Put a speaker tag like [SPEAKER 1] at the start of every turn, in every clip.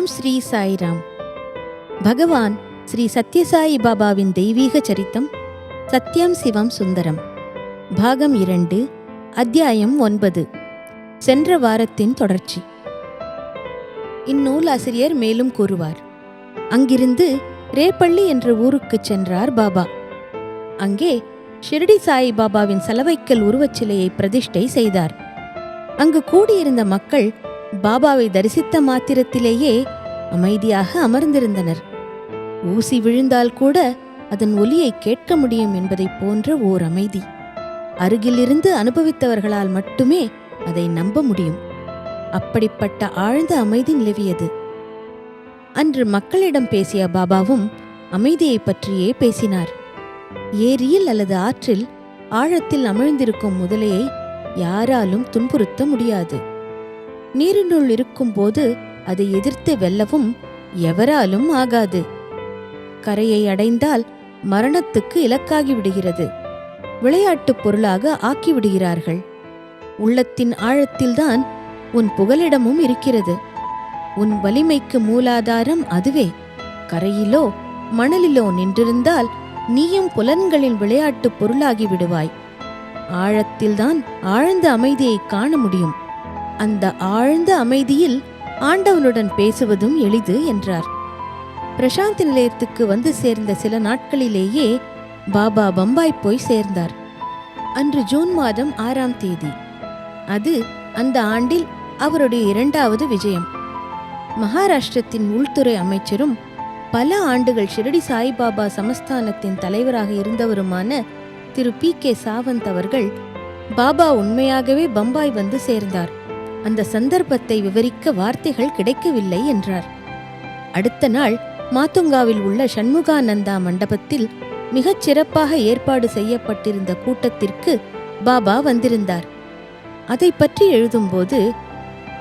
[SPEAKER 1] ஓம் ஸ்ரீ சாய்ராம். பகவான் ஸ்ரீ சத்யசாயி பாபாவின் தெய்வீக சரித்தம் சத்யம் சிவம் சுந்தரம். பாகம் இரண்டு அத்தியாயம் ஒன்பது சென்ற வாரத்தின் தொடர்ச்சி. இந்நூல் ஆசிரியர் மேலும் கூறுவார் அங்கிருந்து ரேப்பள்ளி என்ற ஊருக்கு சென்றார் பாபா. அங்கே ஷிரடி சாயி பாபாவின் சலவைக்கல் உருவச்சிலையை பிரதிஷ்டை செய்தார். அங்கு கூடியிருந்த மக்கள் பாபாவை தரிசித்த மாத்திரத்திலேயே அமைதியாக அமர்ந்திருந்தனர். ஊசி விழுந்தால் கூட அதன் ஒலியை கேட்க முடியும் என்பதைப் போன்ற ஓர் அமைதி. அருகிலிருந்து அனுபவித்தவர்களால் மட்டுமே அதை நம்ப முடியும். அப்படிப்பட்ட ஆழ்ந்த அமைதி நிலவியது. அன்று மக்களிடம் பேசிய பாபாவும் அமைதியைப் பற்றியே பேசினார். ஏரியில் அல்லது ஆற்றில் ஆழத்தில் அமிழ்ந்திருக்கும் முதலையை யாராலும் துன்புறுத்த முடியாது. நீரினுள் இருக்கும்போது அதை எதிர்த்து வெல்லவும் எவராலும் ஆகாது. கரையை அடைந்தால் மரணத்துக்கு இலக்காகி விடுகிறது. விளையாட்டுப் பொருளாக ஆக்கிவிடுகிறார்கள் உள்ளத்தின் ஆழத்தில்தான் உன் புகலிடமும் இருக்கிறது. உன் வலிமைக்கு மூலாதாரம் அதுவே. கரையிலோ மணலிலோ நின்றிருந்தால் நீயும் புலன்களின் விளையாட்டுப் பொருளாகி விடுவாய். ஆழத்தில்தான் ஆழ்ந்த அமைதியை காண முடியும். அந்த ஆழ்ந்த அமைதியில் ஆண்டவனுடன் பேசுவதும் எளிது என்றார். பிரசாந்த் நிலையத்துக்கு வந்து சேர்ந்த சில நாட்களிலேயே பாபா பம்பாய் போய் சேர்ந்தார். அன்று ஜூன் மாதம் ஆறாம் தேதி. அது அந்த ஆண்டில் அவருடைய இரண்டாவது விஜயம். மகாராஷ்டிரத்தின் உள்துறை அமைச்சரும் பல ஆண்டுகள் ஷிரடி சாய்பாபா சமஸ்தானத்தின் தலைவராக இருந்தவருமான திரு பி கே சாவந்த் அவர்கள் பாபா உண்மையாகவே பம்பாய் வந்து சேர்ந்தார். அந்த சந்தர்ப்பத்தை விவரிக்க வார்த்தைகள் கிடைக்கவில்லை என்றார். அடுத்த நாள் மாத்துங்காவில் உள்ள சண்முகானந்தா மண்டபத்தில் மிகச் சிறப்பாக ஏற்பாடு செய்யப்பட்டிருந்த கூட்டத்திற்கு பாபா வந்திருந்தார். அதை பற்றி எழுதும்போது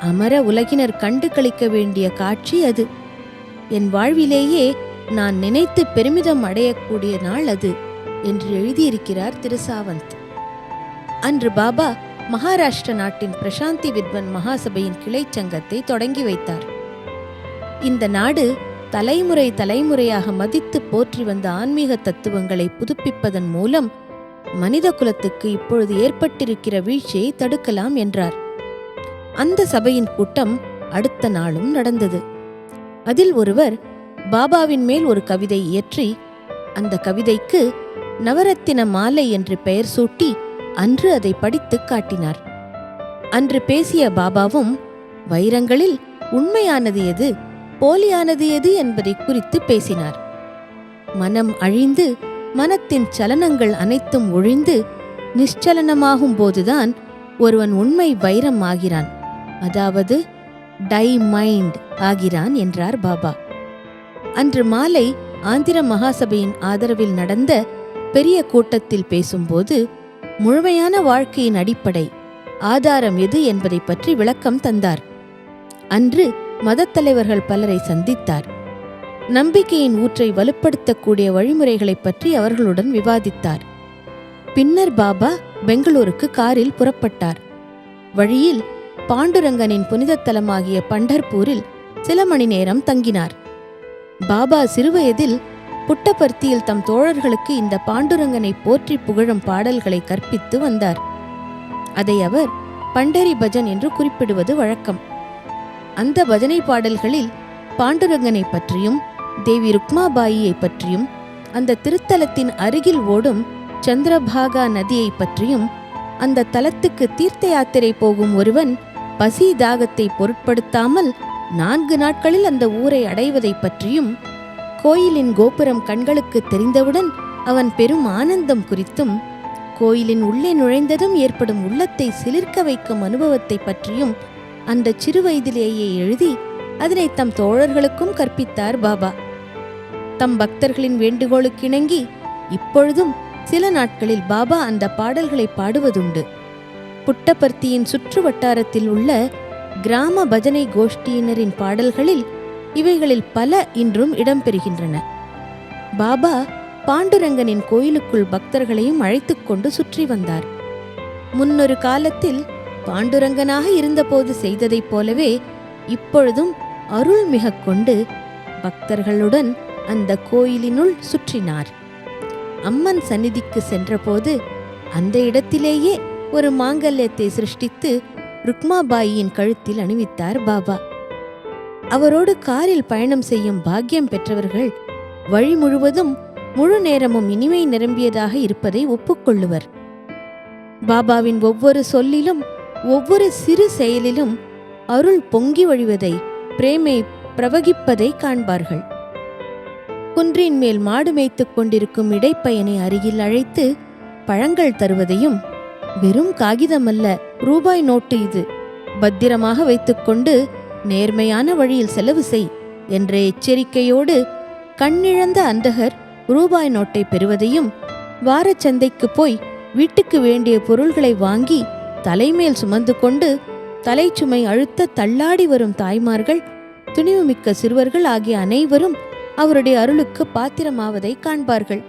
[SPEAKER 1] அமர உலகினர் கண்டு களிக்க வேண்டிய காட்சி அது. என் வாழ்விலேயே நான் நினைத்து பெருமிதம் அடையக்கூடிய நாள் அது என்று எழுதியிருக்கிறார் திரு சாவந்த் அன்று பாபா மகாராஷ்டிர நாட்டின் பிரசாந்தி வித்வன் மகாசபையின் கிளை சங்கத்தை தொடங்கி வைத்தார். இந்த நாடு தலைமுறை தலைமுறையாக மதித்து போற்றி வந்த ஆன்மீக தத்துவங்களை புதுப்பிப்பதன் மூலம் மனித குலத்துக்கு இப்பொழுது ஏற்பட்டிருக்கிற வீழ்ச்சியை தடுக்கலாம் என்றார். அந்த சபையின் கூட்டம் அடுத்த நாளும் நடந்தது. அதில் ஒருவர் பாபாவின் மேல் ஒரு கவிதை இயற்றி அந்த கவிதைக்கு நவரத்தின மாலை என்று பெயர் சூட்டி அன்று அதை படித்துக் காட்டினார். அன்று பேசிய பாபாவும் வைரங்களில் உண்மையானது எது போலியானது எது என்பதை குறித்து பேசினார். மனம் அழிந்து மனத்தின் சலனங்கள் அனைத்தும் ஒழிந்து நிశ్చலனமாகும் போதுதான் ஒருவன் உண்மை வைரம் ஆகிறான் அதாவது டை மைண்ட் ஆகிறான் என்றார் பாபா. அன்று மாலை ஆந்திர மகாசபையின் ஆதரவில் நடந்த பெரிய கூட்டத்தில் பேசும்போது முழுமையான வாழ்க்கையின் அடிப்படை ஆதாரம் எது என்பதை பற்றி விளக்கம் தந்தார். அன்று மதத்தலைவர்கள் பலரை சந்தித்தார். நம்பிக்கையின் ஊற்றை வலுப்படுத்தக்கூடிய வழிமுறைகளைப் பற்றி அவர்களுடன் விவாதித்தார். பின்னர் பாபா பெங்களூருக்கு காரில் புறப்பட்டார். வழியில் பாண்டுரங்கனின் புனித தலமாகிய பண்டர்பூரில் சில மணி நேரம் தங்கினார். பாபா சிறுவயதில் புட்டபர்த்தியில் தம் தோழர்களுக்கு இந்த பாண்டுரங்கனை போற்றி புகழும் பாடல்களை கற்பித்து வந்தார். அதை அவர் பண்டரி பஜன் என்று குறிப்பிடுவது வழக்கம். அந்த பஜனை பாடல்களில் பாண்டுரங்கனை பற்றியும் தேவி ருக்மாபாயியை பற்றியும் அந்த திருத்தலத்தின் அருகில் ஓடும் சந்திரபாகா நதியை பற்றியும் அந்த தலத்துக்கு தீர்த்த யாத்திரை போகும் ஒருவன் பசி தாகத்தை பொருட்படுத்தாமல் நான்கு நாட்களில் அந்த ஊரை அடைவதைப் பற்றியும் கோயிலின் கோபுரம் கண்களுக்கு தெரிந்தவுடன் அவன் பெரும் ஆனந்தம் குறித்தும் கோயிலின் உள்ளே நுழைந்ததும் ஏற்படும் உள்ளத்தை சிலிர்க்க வைக்கும் அனுபவத்தை பற்றியும் அந்த சிறு வயதிலேயே எழுதி அதனை தம் தோழர்களுக்கும் கற்பித்தார் பாபா. தம் பக்தர்களின் வேண்டுகோளுக்கு இணங்கி இப்பொழுதும் சில நாட்களில் பாபா அந்த பாடல்களை பாடுவதுண்டு. புட்டபர்த்தியின் சுற்று வட்டாரத்தில் உள்ள கிராம பஜனை கோஷ்டியினரின் பாடல்களில் இவைகளில் பல இன்றும் இடம்பெறுகின்றன. பாபா பாண்டுரங்கனின் கோயிலுக்குள் பக்தர்களையும் அழைத்துக் கொண்டு சுற்றி வந்தார். முன்னொரு காலத்தில் பாண்டுரங்கனாக இருந்தபோது செய்ததைப் போலவே இப்பொழுதும் அருள் மிகக் கொண்டு பக்தர்களுடன் அந்த கோயிலினுள் சுற்றினார். அம்மன் சந்நிதிக்கு சென்றபோது அந்த இடத்திலேயே ஒரு மாங்கல்யத்தை சிருஷ்டித்து ருக்மாபாயியின் கழுத்தில் அணிவித்தார் பாபா. அவரோடு காரில் பயணம் செய்யும் பாக்கியம் பெற்றவர்கள் வழி முழுவதும் முழு நேரமும் இனிமை நிரம்பியதாக இருப்பதை ஒப்புக்கொள்ளுவர். பாபாவின் ஒவ்வொரு சொல்லிலும் ஒவ்வொரு சிறு செயலிலும் அருள் பொங்கி வழிவதை பிரேமை பிரவகிப்பதை காண்பார்கள். குன்றின் மேல் மாடு மேய்த்துக் கொண்டிருக்கும் இடைப்பயனை அருகில் அழைத்து பழங்கள் தருவதையும் வெறும் காகிதமல்ல ரூபாய் நோட்டு இது பத்திரமாக வைத்துக்கொண்டு நேர்மையான வழியில் செலவு செய் என்ற எச்சரிக்கையோடு கண்ணிழந்த அந்தகர் ரூபாய் நோட்டை பெறுவதையும் வாரச்சந்தைக்கு போய் வீட்டுக்கு வேண்டிய பொருள்களை வாங்கி தலைமேல் சுமந்து கொண்டு தலைச்சுமை அழுத்த தள்ளாடி வரும் தாய்மார்கள் துணிவுமிக்க சிறுவர்கள் ஆகிய அனைவரும் அவருடைய அருளுக்கு பாத்திரமாவதை காண்பார்கள்.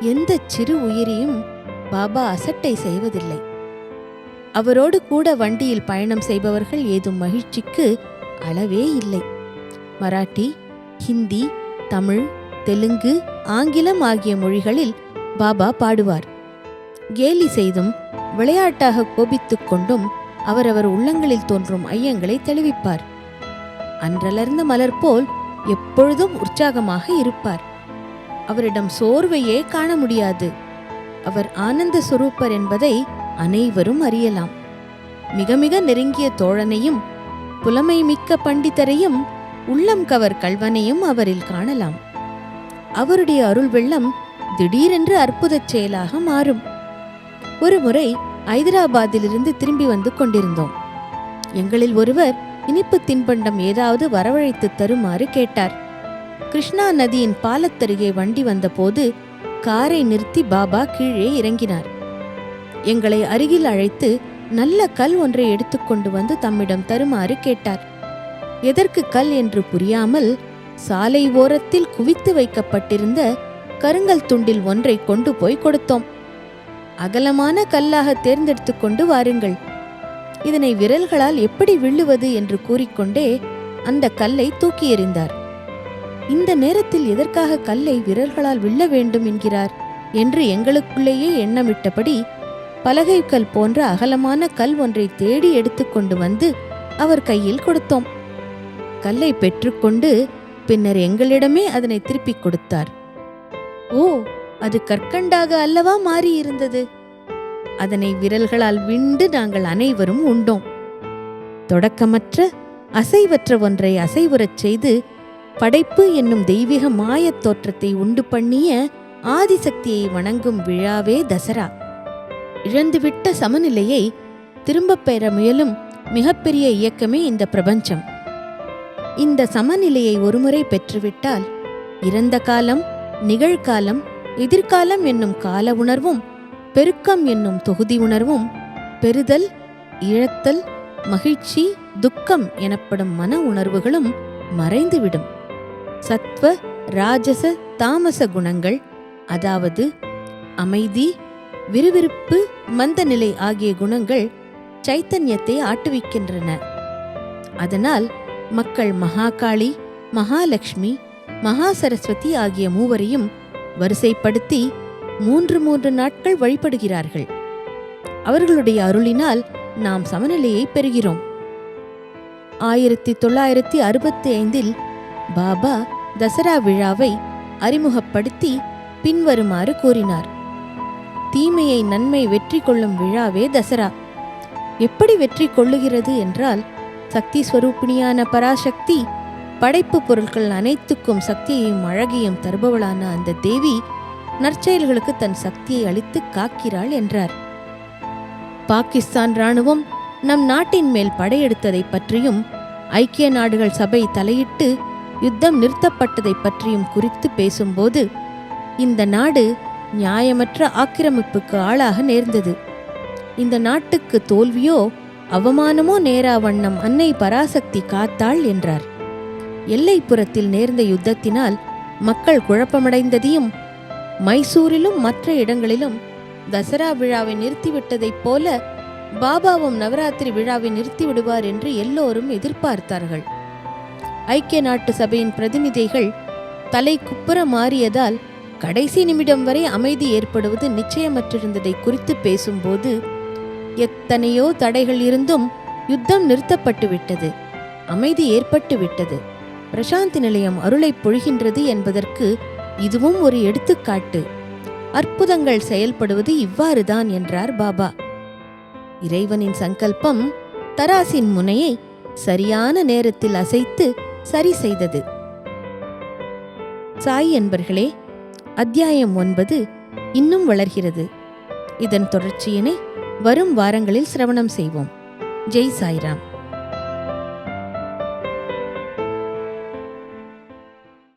[SPEAKER 1] எந்த சிறு உயிரியும் பாபா அசட்டை செய்வதில்லை. அவரோடு கூட வண்டியில் பயணம் செய்பவர்கள் ஏதும் மகிழ்ச்சிக்கு அளவே இல்லை. மராட்டி ஹிந்தி தமிழ் தெலுங்கு ஆங்கிலம் ஆகிய மொழிகளில் பாபா பாடுவார். கேலி செய்தும் விளையாட்டாக கோபித்துக் கொண்டும் அவரவர் உள்ளங்களில் தோன்றும் ஐயங்களை தெளிவிப்பார். அன்றலர்ந்த மலர் போல் எப்பொழுதும் உற்சாகமாக இருப்பார். அவரிடம் சோர்வையே காண முடியாது. அவர் ஆனந்த சுரூப்பர் என்பதை அனைவரும் அறியலாம். மிக மிக நெருங்கிய தோழனையும் புலமை மிக்க பண்டிதரையும் உள்ளம் கவர் கல்வனையும் அவரில் காணலாம். அவருடைய அருள் வெள்ளம் திடீரென்று அற்புதச் செயலாக மாறும். ஒரு முறை ஐதராபாத்திலிருந்து திரும்பி வந்து கொண்டிருந்தோம். எங்களில் ஒருவர் இனிப்பு தின்பண்டம் ஏதாவது வரவழைத்து தருமாறு கேட்டார். கிருஷ்ணா நதியின் பாலத்தருகே வண்டி வந்தபோது காரை நிறுத்தி பாபா கீழே இறங்கினார். எங்களை அருகில் அழைத்து நல்ல கல் ஒன்றை எடுத்துக்கொண்டு வந்து தம்மிடம் தருமாறு கேட்டார். எதற்கு கல் என்று புரியாமல் சாலை ஓரத்தில் குவித்து வைக்கப்பட்டிருந்த கருங்கல் துண்டில் ஒன்றை கொண்டு போய் கொடுத்தோம். அகலமான கல்லாக தேர்ந்தெடுத்து கொண்டு வாருங்கள். இதனை விரல்களால் எப்படி விழுவது என்று கூறிக்கொண்டே அந்த கல்லை தூக்கி எறிந்தார். இந்த நேரத்தில் எதற்காக கல்லை விரல்களால் வில்ல வேண்டும் என்கிறார் என்று எங்களுக்குள்ளேயே எண்ணமிட்டபடி பலகை கல் போன்ற அகலமான கல் ஒன்றை தேடி எடுத்துக்கொண்டு வந்து அவர் கையில் கொடுத்தோம். கல்லை பெற்றுக்கொண்டு பின்னர் எங்களிடமே அதனை திருப்பிக் கொடுத்தார். ஓ அது கற்கண்டாக அல்லவா மாறியிருந்தது? அதனை விரல்களால் விண்டு நாங்கள் அனைவரும் உண்டோம். தொடக்கமற்ற அசைவற்ற ஒன்றை அசைவுறச் செய்து படைப்பு என்னும் தெய்வீக மாயத் தோற்றத்தை உண்டு பண்ணிய ஆதிசக்தியை வணங்கும் விழாவே தசரா. இழந்துவிட்ட சமநிலையை திரும்பப் பெற முயலும் மிகப்பெரிய இயக்கமே இந்த பிரபஞ்சம். இந்த சமநிலையை ஒருமுறை பெற்றுவிட்டால் இறந்த காலம் நிகழ்காலம் எதிர்காலம் என்னும் கால உணர்வும் பெருக்கம் என்னும் தொகுதி உணர்வும் பெறுதல் இழத்தல் மகிழ்ச்சி துக்கம் எனப்படும் மன உணர்வுகளும் மறைந்துவிடும். சத்வ ராஜச தாமச குணங்கள் அதாவது அமைதி விறுவிறுப்பு மந்தநிலை ஆகிய குணங்கள் சைத்தன்யத்தை ஆட்டுவிக்கின்றன. அதனால் மக்கள் மகாகாளி மகாலட்சுமி மகா சரஸ்வதி ஆகிய மூவரையும் வரிசைப்படுத்தி மூன்று மூன்று நாட்கள் வழிபடுகிறார்கள். அவர்களுடைய அருளினால் நாம் சமநிலையை பெறுகிறோம். ஆயிரத்தி தொள்ளாயிரத்தி அறுபத்தி ஐந்தில் பாபா தசரா விழாவை அறிமுகப்படுத்தி பின்வருமாறு கூறினார். தீமையை நன்மை வெற்றி கொள்ளும் விழாவே தசரா. எப்படி வெற்றி கொள்ளுகிறது என்றால் சக்தி ஸ்வரூபிணியான பராசக்தி படைப்பு பொருட்கள் அனைத்துக்கும் சக்தியையும் அழகையும் தருபவளான அந்த தேவி நற்செயல்களுக்கு தன் சக்தியை அளித்து காக்கிறாள் என்றார். பாகிஸ்தான் ராணுவம் நம் நாட்டின் மேல் படையெடுத்ததை பற்றியும் ஐக்கிய நாடுகள் சபை தலையிட்டு யுத்தம் நிறுத்தப்பட்டதை பற்றியும் குறித்து பேசும்போது இந்த நாடு நியாயமற்ற ஆக்கிரமிப்புக்கு ஆளாக நேர்ந்தது. இந்த நாட்டுக்கு தோல்வியோ அவமானமோ நேரா வண்ணம் அன்னை பராசக்தி காத்தாள் என்றார். எல்லைப்புறத்தில் நேர்ந்த யுத்தத்தினால் மக்கள் குழப்பமடைந்ததையும் மைசூரிலும் மற்ற இடங்களிலும் தசரா விழாவை நிறுத்திவிட்டதைப் போல பாபாவும் நவராத்திரி விழாவை நிறுத்திவிடுவார் என்று எல்லோரும் எதிர்பார்த்தார்கள். ஐக்கிய நாட்டு சபையின் பிரதிநிதிகள் தலை குப்புற மாறியதால் கடைசி நிமிடம் வரை அமைதி ஏற்படுவது நிச்சயமற்றிருந்ததை குறித்து பேசும்போது எத்தனையோ தடைகள் இருந்தும் யுத்தம் நிறுத்தப்பட்டு விட்டது அமைதி ஏற்பட்டு விட்டது பிரசாந்தி நிலையம் அருளை பொழிகின்றது என்பதற்கு இதுவும் ஒரு எடுத்துக்காட்டு. அற்புதங்கள் செயல்படுவது இவ்வாறுதான் என்றார் பாபா. இறைவனின் சங்கல்பம் தராசின் முனையை சரியான நேரத்தில் அசைத்து சரி செய்தது. சாய் என்பர்களே அத்தியாயம் ஒன்பது இன்னும் வளர்கிறது. இதன் தொடர்ச்சியினை வரும் வாரங்களில் சிரவணம் செய்வோம். ஜெய் சாய்ராம்.